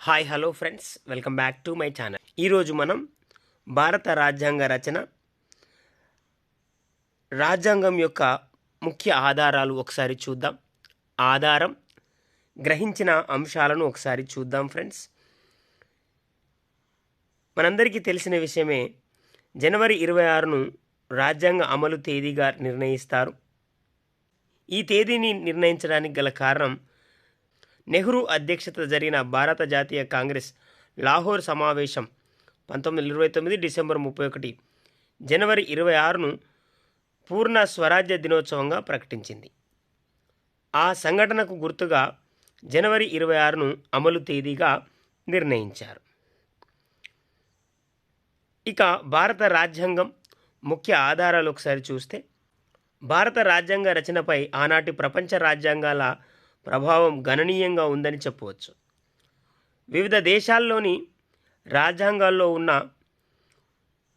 Hi hello friends welcome back to my channel ఈరోజు మనం భారత రాజ్యాంగ రచన రాజ్యాంగం యొక్క ముఖ్య ఆధారాలు ఒకసారి చూద్దాం. ఆధారం గ్రహించిన అంశాలను ఒకసారి చూద్దాం ఫ్రెండ్స్ మనందరికీ తెలిసిన విషయమే జనవరి ఇరవై ఆరును రాజ్యాంగ అమలు తేదీగా నిర్ణయిస్తారు. ఈ తేదీని నిర్ణయించడానికి గల కారణం నెహ్రూ అధ్యక్షత జరిగిన భారత జాతీయ కాంగ్రెస్ లాహోర్ సమావేశం పంతొమ్మిది వందల ఇరవై తొమ్మిది డిసెంబర్ ముప్పై ఒకటి జనవరి ఇరవై ఆరును పూర్ణ స్వరాజ్య దినోత్సవంగా ప్రకటించింది. ఆ సంఘటనకు గుర్తుగా జనవరి ఇరవై ఆరును అమలు తేదీగా నిర్ణయించారు. ఇక భారత రాజ్యాంగం ముఖ్య ఆధారాలు ఒకసారి చూస్తే భారత రాజ్యాంగ రచనపై ఆనాటి ప్రపంచ రాజ్యాంగాల ప్రభావం గణనీయంగా ఉందని చెప్పవచ్చు. వివిధ దేశాల్లోని రాజ్యాంగాల్లో ఉన్న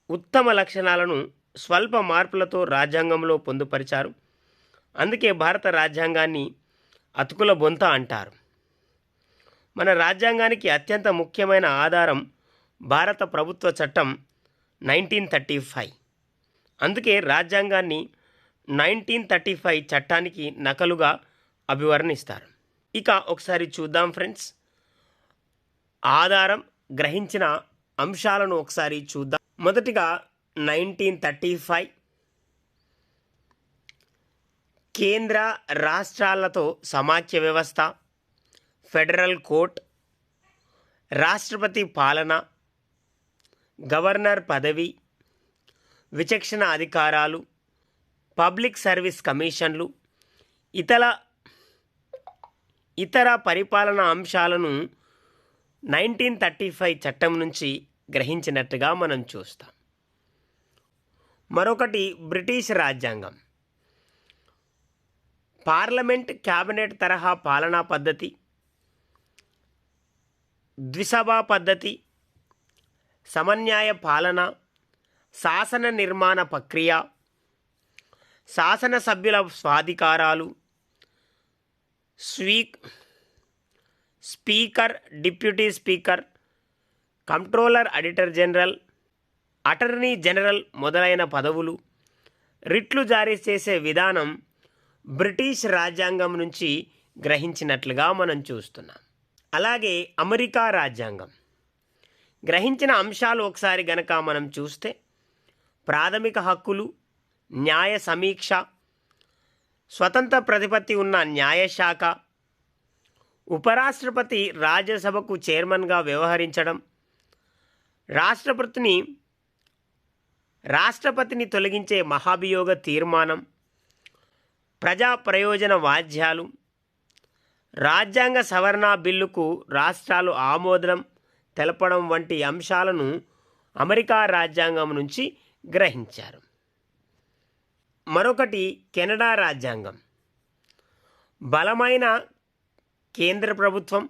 ఉత్తమ లక్షణాలను స్వల్ప మార్పులతో రాజ్యాంగంలో పొందుపరిచారు. అందుకే భారత రాజ్యాంగాన్ని అతుకుల బొంత అంటారు. మన రాజ్యాంగానికి అత్యంత ముఖ్యమైన ఆధారం భారత ప్రభుత్వ చట్టం నైన్టీన్ థర్టీ ఫైవ్. అందుకే రాజ్యాంగాన్ని నైన్టీన్ థర్టీ ఫైవ్ చట్టానికి నకలుగా అభివర్ణిస్తారు. ఇక ఒకసారి చూద్దాం ఫ్రెండ్స్. ఆధారం గ్రహించిన అంశాలను ఒకసారి చూద్దాం. మొదటిగా నైన్టీన్ థర్టీ ఫైవ్ కేంద్ర రాష్ట్రాలతో సమాఖ్య వ్యవస్థ ఫెడరల్ కోర్ట్ రాష్ట్రపతి పాలన గవర్నర్ పదవి విచక్షణ అధికారాలు పబ్లిక్ సర్వీస్ కమిషన్లు ఇతర ఇతర పరిపాలనా అంశాలను నైన్టీన్ థర్టీ ఫైవ్ చట్టం నుంచి గ్రహించినట్టుగా మనం చూస్తాం. మరొకటి బ్రిటిష్ రాజ్యాంగం. పార్లమెంట్ క్యాబినెట్ తరహా పాలనా పద్ధతి ద్విసభా పద్ధతి సమన్యాయ పాలన శాసన నిర్మాణ ప్రక్రియ శాసనసభ్యుల స్వాధికారాలు స్వీక్ speaker deputy speaker controller auditor general attorney general మొదలైన పదవులు రిట్లు జారీ చేసే విధానం బ్రిటిష్ రాజ్యాంగం నుంచి గ్రహించినట్లుగా మనం చూస్తున్నాం. అలాగే అమెరికా రాజ్యాంగం. గ్రహించిన అంశాలు ఒకసారి గనక మనం చూస్తే ప్రాథమిక హక్కులు న్యాయ సమీక్ష స్వతంత్ర ప్రతిపత్తి ఉన్న న్యాయశాఖ ఉపరాష్ట్రపతి రాజ్యసభకు చైర్మన్గా వ్యవహరించడం రాష్ట్రపతిని రాష్ట్రపతిని తొలగించే మహాభియోగ తీర్మానం ప్రజా ప్రయోజన వాద్యాలు రాజ్యాంగ సవరణ బిల్లుకు రాష్ట్రాలు ఆమోదనం తెలపడం వంటి అంశాలను అమెరికా రాజ్యాంగం నుంచి గ్రహించారు. మరొకటి కెనడా రాజ్యాంగం. బలమైన కేంద్ర ప్రభుత్వం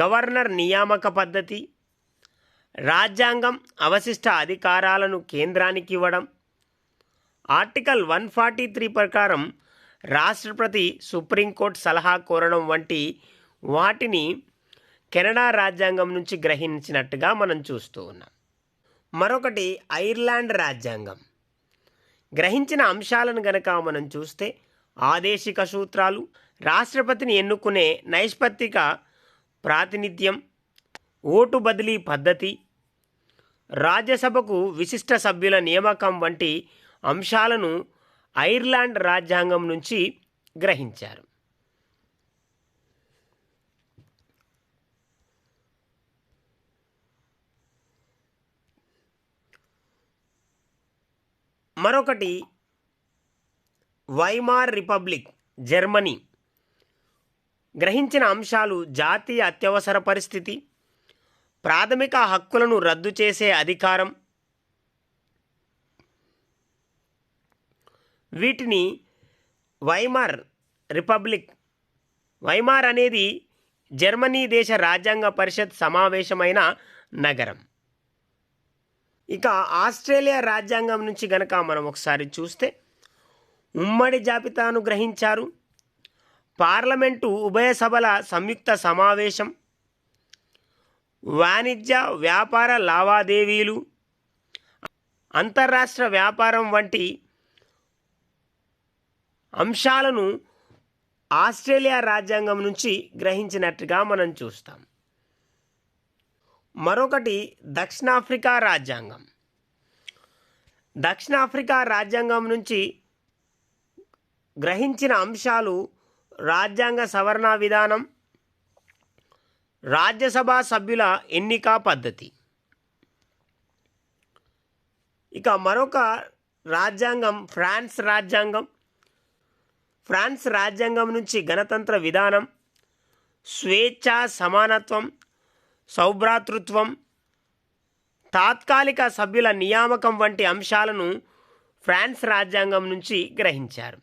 గవర్నర్ నియామక పద్ధతి రాజ్యాంగం అవశిష్ట అధికారాలను కేంద్రానికి ఇవ్వడం ఆర్టికల్ వన్ ఫార్టీ త్రీ ప్రకారం రాష్ట్రపతి సుప్రీంకోర్టు సలహా కోరడం వంటి వాటిని కెనడా రాజ్యాంగం నుంచి గ్రహించినట్టుగా మనం చూస్తూ ఉన్నాం. మరొకటి ఐర్లాండ్ రాజ్యాంగం. గ్రహించిన అంశాలను గనక మనం చూస్తే ఆదేశిక సూత్రాలు రాష్ట్రపతిని ఎన్నుకునే నైష్పత్తిక ప్రాతినిధ్యం ఓటు బదిలీ పద్ధతి రాజ్యసభకు విశిష్ట సభ్యుల నియామకం వంటి అంశాలను ఐర్లాండ్ రాజ్యాంగం నుంచి గ్రహించారు. మరొకటి వైమార్ రిపబ్లిక్ జర్మనీ గ్రహించిన అంశాలు జాతీయ అత్యవసర పరిస్థితి ప్రాథమిక హక్కులను రద్దు చేసే అధికారం. వీటిని వైమార్ రిపబ్లిక్ వైమార్ అనేది జర్మనీ దేశ రాజ్యాంగ పరిషత్ సమావేశమైన నగరం. ఇక ఆస్ట్రేలియా రాజ్యాంగం నుంచి గనక మనం ఒకసారి చూస్తే ఉమ్మడి జాబితాను గ్రహించారు. పార్లమెంటు ఉభయ సభల సంయుక్త సమావేశం. వాణిజ్య వ్యాపార లావాదేవీలు. అంతర్రాష్ట్ర వ్యాపారం వంటి అంశాలను ఆస్ట్రేలియా రాజ్యాంగం నుంచి గ్రహించినట్టుగా మనం చూస్తాం. మరొకటి దక్షిణాఫ్రికా రాజ్యాంగం. దక్షిణాఫ్రికా రాజ్యాంగం నుంచి గ్రహించిన అంశాలు రాజ్యాంగ సవరణ విధానం రాజ్యసభ సభ్యుల ఎన్నిక పద్ధతి. ఇక మరొక రాజ్యాంగం ఫ్రాన్స్ రాజ్యాంగం. ఫ్రాన్స్ రాజ్యాంగం నుంచి గణతంత్ర విధానం స్వేచ్ఛ సమానత్వం సౌభ్రాతృత్వం తాత్కాలిక సభ్యుల నియామకం వంటి అంశాలను ఫ్రాన్స్ రాజ్యాంగం నుంచి గ్రహించారు.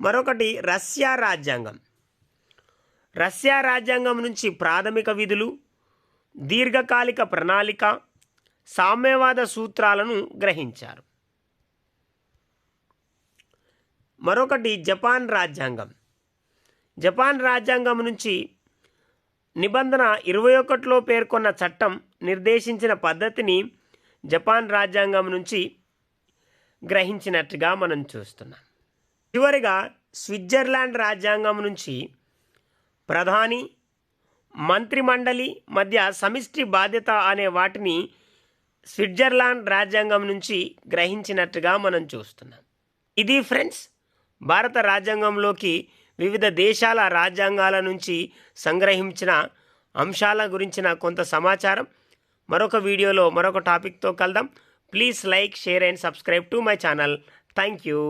మరొకటి రష్యా రాజ్యాంగం. రష్యా రాజ్యాంగం నుంచి ప్రాథమిక విధులు దీర్ఘకాలిక ప్రణాళిక సామ్యవాద సూత్రాలను గ్రహించారు. మరొకటి జపాన్ రాజ్యాంగం. జపాన్ రాజ్యాంగం నుంచి నిబంధన ఇరవై ఒకటిలో పేర్కొన్న చట్టం నిర్దేశించిన పద్ధతిని జపాన్ రాజ్యాంగం నుంచి గ్రహించినట్టుగా మనం చూస్తున్నాం. చివరిగా స్విట్జర్లాండ్ రాజ్యాంగం నుంచి ప్రధాని మంత్రిమండలి మధ్య సమిష్టి బాధ్యత అనే వాటిని స్విట్జర్లాండ్ రాజ్యాంగం నుంచి గ్రహించినట్టుగా మనం చూస్తున్నాం. ఇది ఫ్రెండ్స్ భారత రాజ్యాంగంలోకి వివిధ దేశాల రాజ్యాంగాల నుంచి సంగ్రహించిన అంశాల గురించిన కొంత సమాచారం. మరొక వీడియోలో మరొక టాపిక్తో కలుద్దాం. Please like share and subscribe to my channel. Thank you.